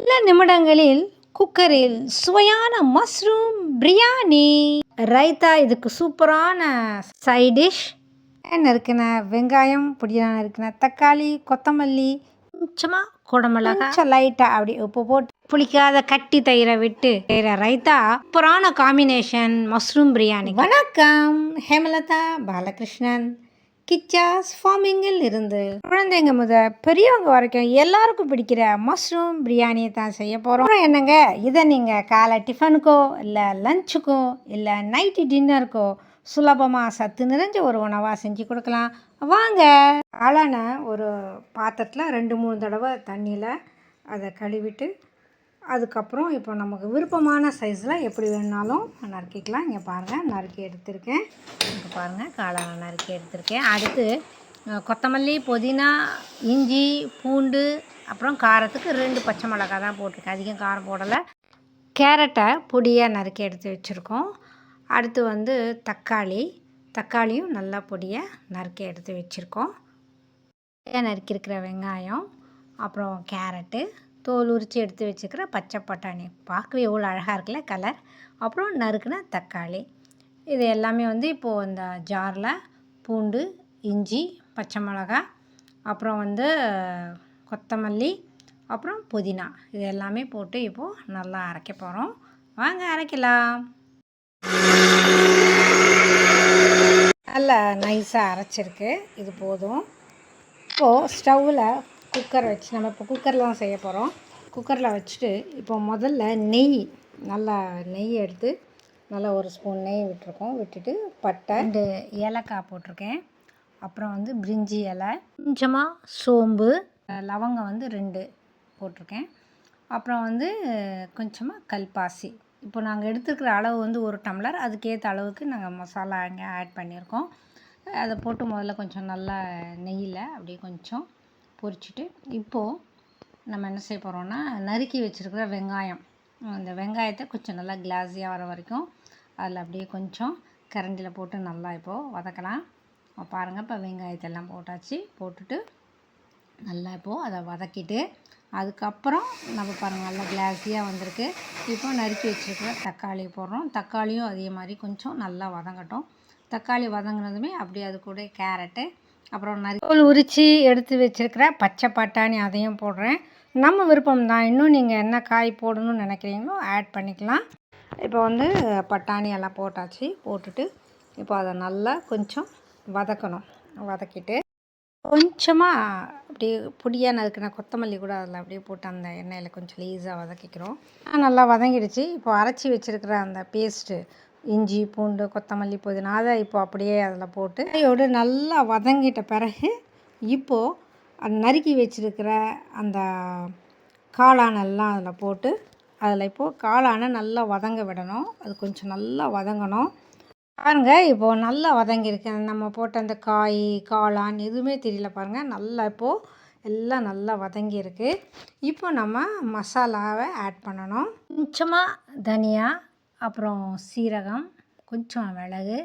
சில நிமிடங்களில் குக்கரில் சுவையான மஷ்ரூம் பிரியாணி. ரைத்தா இதுக்கு சூப்பரான சைட் டிஷ் நறுக்கின வெங்காயம் பொடியாக நறுக்கின தக்காளி கொத்தமல்லி கொஞ்சமாக குடமிளகா கொஞ்சம் லைட்டாக அப்படி உப்பு போட்டு புளிக்காத கட்டி தயிரை விட்டு செய்கிற ரைத்தா. சூப்பரான காம்பினேஷன் மஷ்ரூம் பிரியாணி வணக்கம். ஹேமலதா பாலகிருஷ்ணன். கிச்சாஸ் ஃபார்மிங்கில் இருந்து. குழந்தைங்க முத பெரியவங்க வரைக்கும் எல்லாருக்கும் பிடிக்கிற மஷ்ரூம் பிரியாணியை தான் செய்ய போகிறோம் என்னங்க? இதை நீங்கள் காலை டிஃபனுக்கோ இல்லை லஞ்சுக்கோ இல்லை நைட்டு டின்னருக்கோ சுலபமாக சத்து நிறைஞ்ச ஒரு உணவாக செஞ்சு கொடுக்கலாம். வாங்க. ஆளான ஒரு பாத்திரத்தில் ரெண்டு மூணு தடவை தண்ணியில் அதை கழுவிட்டு அதுக்கப்புறம் இப்போ நமக்கு விருப்பமான சைஸில் எப்படி வேணுனாலும் நறுக்கிக்கலாம். இங்கே பாருங்கள் நறுக்கி எடுத்திருக்கேன். இங்கே பாருங்கள் காளான நறுக்கி எடுத்திருக்கேன். அடுத்து கொத்தமல்லி புதினா இஞ்சி பூண்டு அப்புறம் காரத்துக்கு ரெண்டு பச்சை மிளகாய் தான் போட்டிருக்கேன். அதிகம் காரம் போடலை. கேரட்டை பொடியாக நறுக்கி எடுத்து வச்சுருக்கோம். அடுத்து வந்து தக்காளி. தக்காளியும் நல்லா பொடியாக நறுக்கி எடுத்து வச்சுருக்கோம். நறுக்கியிருக்கிற வெங்காயம் அப்புறம் கேரட்டு தோல் உரித்து எடுத்து வச்சுக்கிற பச்சை பட்டாணி. பார்க்கவே எவ்வளோ அழகாக இருக்குல்ல கலர் அப்புறம் நறுக்குன தக்காளி. இது எல்லாமே வந்து இப்போது இந்த ஜாரில் பூண்டு இஞ்சி பச்சை மிளகா அப்புறம் வந்து கொத்தமல்லி அப்புறம் புதினா. இது எல்லாமே போட்டு இப்போது நல்லா அரைக்க போகிறோம் வாங்க அரைக்கலாம். நல்லா நைஸாக அரைச்சிருக்கு. இது போதும். இப்போது ஸ்டவ்வில் குக்கர் வச்சு நம்ம இப்போ குக்கரில் தான் செய்ய போகிறோம் குக்கரில் வச்சுட்டு இப்போ முதல்ல நெய் நல்லா நெய் எடுத்து நல்லா ஒரு ஸ்பூன் நெய் விட்டுருக்கோம். விட்டுட்டு பட்டை ரெண்டு ஏலக்காய் போட்டிருக்கேன். அப்புறம் வந்து பிரிஞ்சி இலை கொஞ்சமாக சோம்பு லவங்கம் வந்து ரெண்டு போட்டிருக்கேன். அப்புறம் வந்து கொஞ்சமாக கல்பாசி. இப்போ நாங்கள் எடுத்துருக்கிற அளவு வந்து ஒரு டம்ளர். அதுக்கேற்ற அளவுக்கு நாங்கள் மசாலா அங்கே ஆட் பண்ணியிருக்கோம். அதை போட்டு முதல்ல கொஞ்சம் நல்லா நெய்யில் அப்படியே கொஞ்சம் பொரிச்சிட்டு இப்போது நம்ம என்ன செய்ய போகிறோம்னா நறுக்கி வச்சுருக்கிற வெங்காயம். அந்த வெங்காயத்தை கொஞ்சம் நல்லா கிளாஸியாக வர வரைக்கும் அதில் அப்படியே கொஞ்சம் கரண்டியில் போட்டு நல்லா இப்போது வதக்கலாம். பாருங்கள் இப்போ வெங்காயத்தெல்லாம் போட்டாச்சு. போட்டுட்டு நல்லா இப்போது அதை வதக்கிட்டு அதுக்கப்புறம் நம்ம பாருங்கள் நல்லா கிளாஸியாக வந்திருக்கு. இப்போ நறுக்கி வச்சுருக்கிற தக்காளி போடுறோம். தக்காளியும் அதே மாதிரி கொஞ்சம் நல்லா வதங்கட்டும். தக்காளி வதங்கினதுமே அப்படியே அது கூட கேரட்டு அப்புறம் நிறைய தோல் உரித்து எடுத்து வச்சுருக்கிற பச்சை பட்டாணி அதையும் போடுறேன். நம்ம விருப்பம் தான் இன்னும் நீங்கள் என்ன காய் போடணும்னு நினைக்கிறீங்களோ ஆட் பண்ணிக்கலாம். இப்போ வந்து பட்டாணி எல்லாம் போட்டாச்சு. போட்டுட்டு இப்போ அதை நல்லா கொஞ்சம் வதக்கணும். வதக்கிட்டு கொஞ்சமாக அப்படியே பொடியாக நறுக்கின கொத்தமல்லி கூட அதில் அப்படியே போட்டு அந்த எண்ணெயில் கொஞ்சம் லேஸாக வதக்கிக்கிறோம். நல்லா வதங்கிடுச்சு. இப்போ அரைச்சி வச்சுருக்கிற அந்த பேஸ்ட்டு இஞ்சி பூண்டு கொத்தமல்லி புதினா அதை இப்போ அப்படியே அதில் போட்டு கையோடு நல்லா வதங்கிட்ட பிறகு இப்போது அந்த நறுக்கி வச்சுருக்கிற அந்த காளானெல்லாம் அதில் போட்டு அதில் இப்போது காளானை நல்லா வதங்க விடணும். அது கொஞ்சம் நல்லா வதங்கணும். பாருங்கள் இப்போது நல்லா வதங்கியிருக்கு. நம்ம போட்ட அந்த காய் காளான் எதுவுமே தெரியல பாருங்கள் நல்லா இப்போது எல்லாம் நல்லா வதங்கியிருக்கு. இப்போ நம்ம மசாலாவை ஆட் பண்ணணும். கொஞ்சமாக தனியா அப்புறம் சீரகம் கொஞ்சம் மிளகு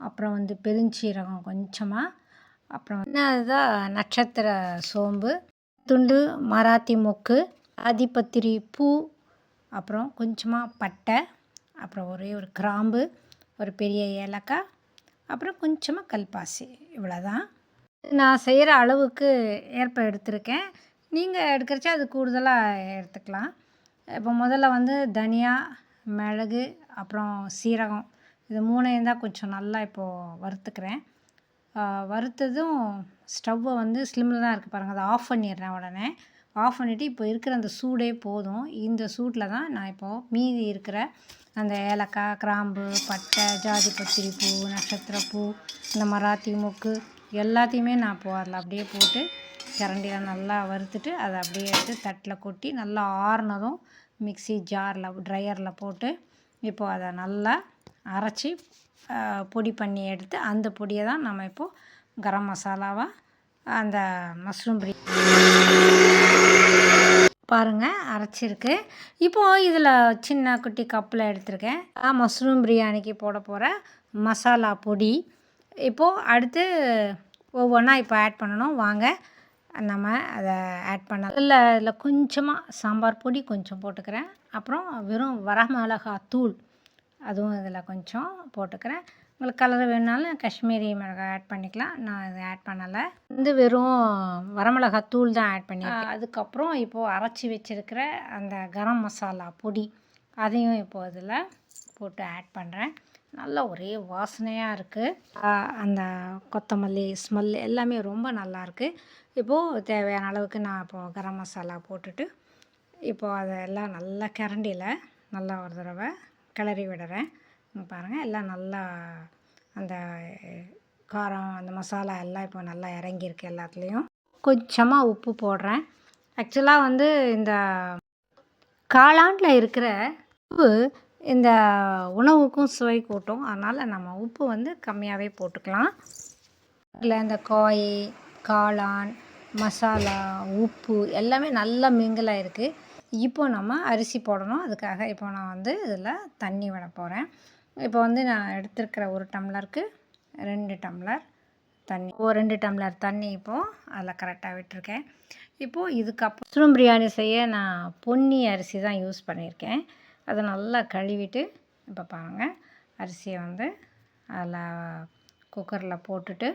அப்புறம் வந்து பெருஞ்சீரகம் கொஞ்சமாக அப்புறம் என்னதான் நட்சத்திர சோம்பு துண்டு மராத்தி மொக்கு அதிபத்திரி பூ அப்புறம் கொஞ்சமாக பட்டை அப்புறம் ஒரே ஒரு கிராம்பு ஒரு பெரிய ஏலக்காய் அப்புறம் கொஞ்சமாக கல்பாசி இவ்வளோதான் நான் செய்கிற அளவுக்கு ஏற்ப எடுத்திருக்கேன். நீங்கள் எடுக்கிறச்சா அது கூடுதலாக எடுத்துக்கலாம். இப்போ முதல்ல வந்து தனியா மிளகு அப்புறம் சீரகம் இது மூணையும் தான் கொஞ்சம் நல்லா இப்போது வறுத்துக்கிறேன். வறுத்ததும் ஸ்டவ்வை வந்து ஸ்லிம்மில் தான் இருக்குது பாருங்கள் அதை ஆஃப் பண்ணிடுறேன் உடனே. ஆஃப் பண்ணிவிட்டு இப்போ இருக்கிற அந்த சூடே போதும். இந்த சூட்டில் தான் நான் இப்போது மீதி இருக்கிற அந்த ஏலக்காய் கிராம்பு பட்டை ஜாதி பத்திரி பூ நட்சத்திர பூ இந்த மராத்தி மொக்கு எல்லாத்தையுமே நான் இப்போ அதில் அப்படியே போட்டு கரண்டியில் நல்லா வறுத்துட்டு அதை அப்படியே எடுத்து தட்டில் கொட்டி நல்லா ஆறுனதும் மிக்ஸி ஜாரில் ட்ரையரில் போட்டு இப்போது அதை நல்லா அரைச்சி பொடி பண்ணி எடுத்து அந்த பொடியை தான் நம்ம இப்போது கரம் மசாலாவாக அந்த மஷ்ரூம் பிரியாணி பாருங்கள் அரைச்சிருக்கு. இப்போது இதில் சின்ன குட்டி கப்பில் எடுத்திருக்கேன். மஷ்ரூம் பிரியாணிக்கு போட போகிற மசாலா பொடி. இப்போது அடுத்து ஒவ்வொன்றா இப்போ ஆட் பண்ணணும். வாங்க நம்ம அதை ஆட் பண்ண இல்லை இதில் கொஞ்சமாக சாம்பார் பொடி கொஞ்சம் போட்டுக்கிறேன். அப்புறம் வெறும் வரமிளகா தூள் அதுவும் இதில் கொஞ்சம் போட்டுக்கிறேன். உங்களுக்கு கலர் வேணுனாலும் காஷ்மீரி மிளகாய் ஆட் பண்ணிக்கலாம். நான் இதை ஆட் பண்ணலை. வந்து வெறும் வரமிளகா தூள் தான் ஆட் பண்ணி அதுக்கப்புறம் இப்போது அரைச்சி வச்சுருக்கிற அந்த கரம் மசாலா பொடி அதையும் இப்போது இதில் போட்டு ஆட் பண்ணுறேன் நல்லா ஒரே வாசனையாக இருக்குது அந்த கொத்தமல்லி ஸ்மெல் எல்லாமே ரொம்ப நல்லாயிருக்கு இப்போது தேவையான அளவுக்கு நான் இப்போது கரம் மசாலா போட்டுட்டு இப்போது அதெல்லாம் நல்லா கரண்டியில் நல்லா ஒரு தடவை கிளறி விடுறேன். பாருங்கள் எல்லாம் நல்லா அந்த காரம் அந்த மசாலா எல்லாம் இப்போ நல்லா இறங்கியிருக்கு எல்லாத்துலேயும். கொஞ்சமாக உப்பு போடுறேன். ஆக்சுவலாக வந்து இந்த காளாண்டில் இருக்கிற உப்பு இந்த உணவுக்கும் சுவை கூட்டும். அதனால் நம்ம உப்பு வந்து கம்மியாகவே போட்டுக்கலாம். இல்லை இந்த காய் காளான் மசாலா உப்பு எல்லாமே நல்லா மிங்கிள் ஆகிருக்கு இப்போ நம்ம அரிசி போடணும். அதுக்காக இப்போ நான் வந்து இதில் தண்ணி விட போகிறேன் இப்போ வந்து நான் எடுத்திருக்கிற ஒரு டம்ளருக்கு ரெண்டு டம்ளர் தண்ணி. ஓ ரெண்டு டம்ளர் தண்ணி இப்போது அதில் கரெக்டாக விட்டுருக்கேன். இப்போது இதுக்கப்புறம் மஷ்ரூம் பிரியாணி செய்ய நான் பொன்னி அரிசி தான் யூஸ் பண்ணியிருக்கேன் அதை நல்லா கழுவிட்டு இப்போ பாருங்கள் அரிசியை வந்து அதில் குக்கரில் போட்டுட்டு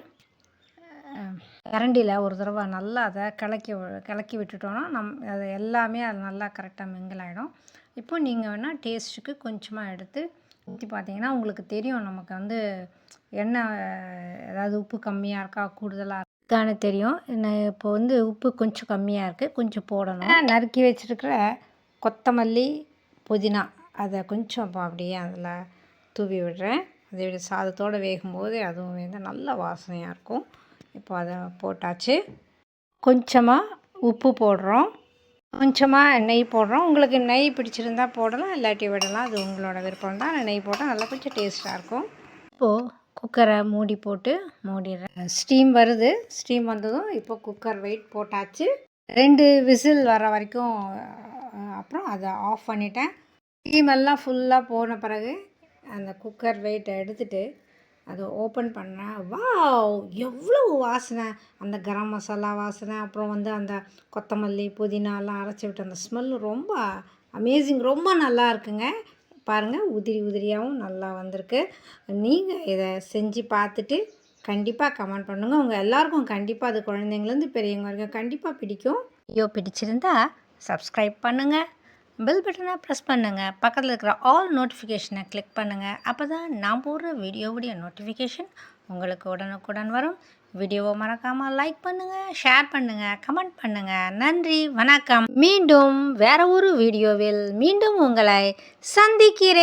கரண்டியில் ஒரு தடவை நல்லா அதை கலக்கி வி- கலக்கி விட்டுட்டோன்னா நம் அது எல்லாமே அது நல்லா கரெக்டாக மிங்கில் ஆகிடும் இப்போ நீங்கள் வேணால் டேஸ்ட்டுக்கு கொஞ்சமாக எடுத்து ஊற்றி பார்த்தீங்கன்னா உங்களுக்கு தெரியும் நமக்கு வந்து எண்ணெய் ஏதாவது உப்பு கம்மியாக இருக்கா கூடுதலாக இருக்கான்னு தெரியும். என்ன இப்போ வந்து உப்பு கொஞ்சம் கம்மியாக இருக்குது கொஞ்சம் போடணும். நறுக்கி வச்சுருக்கிற கொத்தமல்லி புதினா. அதை கொஞ்சம் அப்படியே அதில் தூவி விடுறேன். அதை விட சாதத்தோடு வேகும்போது அதுவும் வந்து நல்ல வாசனையாக இருக்கும். இப்போ அதை போட்டாச்சு. கொஞ்சமாக உப்பு போடுறோம். கொஞ்சமாக நெய் போடுறோம். உங்களுக்கு நெய் பிடிச்சிருந்தா போடலாம் இல்லாட்டி விடலாம். அது உங்களோட விருப்பம் தான். நெய் போட்டால் நல்லா கொஞ்சம் டேஸ்ட்டாக இருக்கும். இப்போது குக்கரை மூடி போட்டு மூடிடுறேன். ஸ்டீம் வருது. ஸ்டீம் வந்ததும் இப்போ குக்கர் வெயிட் போட்டாச்சு. ரெண்டு விசில் வர வரைக்கும் அப்புறம் அதை ஆஃப் பண்ணிட்டேன். ஸ்டீமெல்லாம் ஃபுல்லாக போன பிறகு அந்த குக்கர் வெயிட்டை எடுத்துட்டு அதை ஓப்பன் பண்ணேன். வாவ் எவ்வளோ வாசனை! அந்த கரம் மசாலா வாசனை அப்புறம் வந்து அந்த கொத்தமல்லி புதினாலாம் அரைச்சி விட்டு அந்த ஸ்மெல் ரொம்ப அமேசிங் ரொம்ப நல்லா இருக்குங்க. பாருங்கள் உதிரி உதிரியாகவும் நல்லா வந்திருக்கு. நீங்கள் இதை செஞ்சு பார்த்துட்டு கண்டிப்பாக கமெண்ட் பண்ணுங்கள் உங்கள் எல்லாருக்கும் கண்டிப்பாக அது குழந்தைங்கலேருந்து பெரியவங்க வரைக்கும் கண்டிப்பாக பிடிக்கும். ஐயோ பிடிச்சிருந்தா சப்ஸ்கிரைப் பண்ணுங்கள் பெல் பட்டனை ப்ரெஸ் பண்ணுங்கள் பக்கத்தில் இருக்கிற ஆல் நோட்டிஃபிகேஷனை கிளிக் பண்ணுங்கள் அப்போ தான் நான் போடுற வீடியோவுடைய நோட்டிஃபிகேஷன் உங்களுக்கு உடனுக்குடன் வரும். வீடியோவை மறக்காமல் லைக் பண்ணுங்கள் ஷேர் பண்ணுங்கள் கமெண்ட் பண்ணுங்கள் நன்றி வணக்கம். மீண்டும் வேற ஒரு வீடியோவில் மீண்டும் உங்களை சந்திக்கிறேன்.